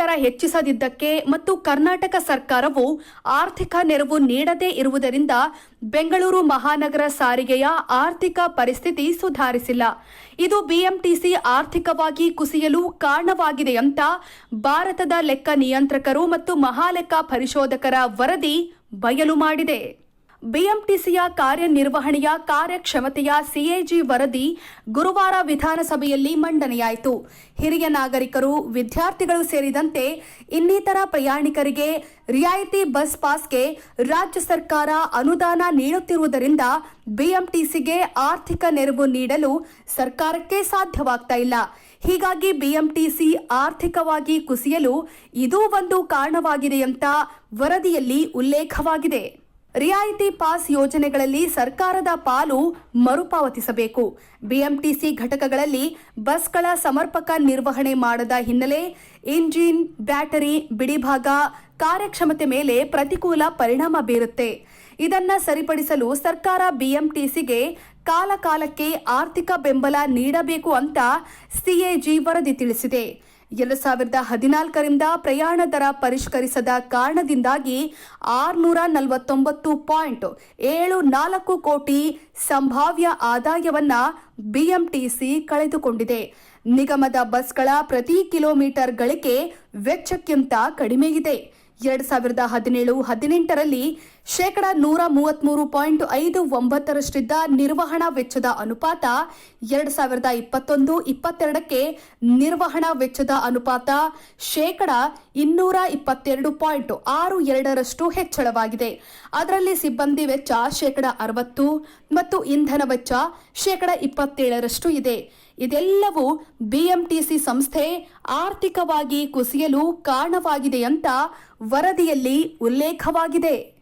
ಹೆಚ್ಚಿಸದಿದ್ದಕ್ಕೆ ಮತ್ತು ಕರ್ನಾಟಕ ಸರ್ಕಾರವು ಆರ್ಥಿಕ ನೆರವು ನೀಡದೇ ಇರುವುದರಿಂದ ಬೆಂಗಳೂರು ಮಹಾನಗರ ಸಾರಿಗೆಯ ಆರ್ಥಿಕ ಪರಿಸ್ಥಿತಿ ಸುಧಾರಿಸಿಲ್ಲ. ಇದು ಬಿಎಂಟಿಸಿ ಆರ್ಥಿಕವಾಗಿ ಕುಸಿಯಲು ಕಾರಣವಾಗಿದೆ ಅಂತ ಭಾರತದ ಲೆಕ್ಕ ನಿಯಂತ್ರಕರು ಮತ್ತು ಮಹಾಲೆಕ್ಕ ಪರಿಶೋಧಕರ ವರದಿ ಬಯಲು ಮಾಡಿದೆ. ಬಿಎಂಟಿಸಿಯ ಕಾರ್ಯನಿರ್ವಹಣೆಯ ಕಾರ್ಯಕ್ಷಮತೆಯ ಸಿಎಜಿ ವರದಿ ಗುರುವಾರ ವಿಧಾನಸಭೆಯಲ್ಲಿ ಮಂಡನೆಯಾಯಿತು. ಹಿರಿಯ ನಾಗರಿಕರು, ವಿದ್ಯಾರ್ಥಿಗಳು ಸೇರಿದಂತೆ ಇನ್ನಿತರ ಪ್ರಯಾಣಿಕರಿಗೆ ರಿಯಾಯಿತಿ ಬಸ್ ಪಾಸ್ಗೆ ರಾಜ್ಯ ಸರ್ಕಾರ ಅನುದಾನ ನೀಡುತ್ತಿರುವುದರಿಂದ ಬಿಎಂಟಿಸಿಗೆ ಆರ್ಥಿಕ ನೆರವು ನೀಡಲು ಸರ್ಕಾರಕ್ಕೆ ಸಾಧ್ಯವಾಗ್ತಾ ಇಲ್ಲ. ಹೀಗಾಗಿ ಬಿಎಂಟಿಸಿ ಆರ್ಥಿಕವಾಗಿ ಕುಸಿಯಲು ಇದೂ ಒಂದು ಕಾರಣವಾಗಿದೆ ಅಂತ ವರದಿಯಲ್ಲಿ ಉಲ್ಲೇಖವಾಗಿದೆ. ರಿಯಾಯಿತಿ ಪಾಸ್ ಯೋಜನೆಗಳಲ್ಲಿ ಸರ್ಕಾರದ ಪಾಲು ಮರುಪಾವತಿಸಬೇಕು. ಬಿಎಂಟಿಸಿ ಘಟಕಗಳಲ್ಲಿ ಬಸ್ಗಳ ಸಮರ್ಪಕ ನಿರ್ವಹಣೆ ಮಾಡದ ಹಿನ್ನೆಲೆ ಇಂಜಿನ್, ಬ್ಯಾಟರಿ, ಬಿಡಿಭಾಗ ಕಾರ್ಯಕ್ಷಮತೆ ಮೇಲೆ ಪ್ರತಿಕೂಲ ಪರಿಣಾಮ ಬೀರುತ್ತೆ. ಇದನ್ನ ಸರಿಪಡಿಸಲು ಸರ್ಕಾರ ಬಿಎಂಟಿಸಿಗೆ ಕಾಲಕಾಲಕ್ಕೆ ಆರ್ಥಿಕ ಬೆಂಬಲ ನೀಡಬೇಕು ಅಂತ ಸಿಎಜಿ ವರದಿ ತಿಳಿಸಿದೆ. ಎರಡು ಸಾವಿರದ ಹದಿನಾಲ್ಕರಿಂದ ಪ್ರಯಾಣ ದರ ಪರಿಷ್ಕರಿಸದ ಕಾರಣದಿಂದಾಗಿ ಆರುನೂರ ನಲವತ್ತೊಂಬತ್ತು ಪಾಯಿಂಟ್ ಏಳು ನಾಲ್ಕು ಕೋಟಿ ಸಂಭಾವ್ಯ ಆದಾಯವನ್ನ ಬಿಎಂಟಿಸಿ ಕಳೆದುಕೊಂಡಿದೆ. ನಿಗಮದ ಬಸ್ಗಳ ಪ್ರತಿ ಕಿಲೋಮೀಟರ್ ಗಳಿಕೆ ವೆಚ್ಚಕ್ಕಿಂತ ಕಡಿಮೆಯಿದೆ. ಎರಡ್ ಸಾವಿರದ ಹದಿನೇಳು ಹದಿನೆಂಟರಲ್ಲಿ ಶೇಕಡ ನೂರ ಮೂವತ್ತ್ಮೂರು ಪಾಯಿಂಟ್ ಐದು ಒಂಬತ್ತರಷ್ಟಿದ್ದ ನಿರ್ವಹಣಾ ವೆಚ್ಚದ ಅನುಪಾತ ಎರಡ್ ಸಾವಿರದ ಇಪ್ಪತ್ತೊಂದು ಇಪ್ಪತ್ತೆರಡಕ್ಕೆ ನಿರ್ವಹಣಾ ವೆಚ್ಚದ ಅನುಪಾತ ಶೇಕಡ ಇನ್ನೂರ ಇಪ್ಪತ್ತೆರಡು ಪಾಯಿಂಟ್ ಆರು ಎರಡರಷ್ಟು ಹೆಚ್ಚಳವಾಗಿದೆ. ಅದರಲ್ಲಿ ಸಿಬ್ಬಂದಿ ವೆಚ್ಚ ಶೇಕಡ ಅರವತ್ತು ಮತ್ತು ಇಂಧನ ವೆಚ್ಚ ಶೇಕಡ ಇಪ್ಪತ್ತೇಳರಷ್ಟು ಇದೆ. ಇದೆಲ್ಲವೂ ಬಿಎಂಟಿಸಿ ಸಂಸ್ಥೆ ಆರ್ಥಿಕವಾಗಿ ಕುಸಿಯಲು ಕಾರಣವಾಗಿದೆ ಅಂತ ವರದಿಯಲ್ಲಿ ಉಲ್ಲೇಖವಾಗಿದೆ.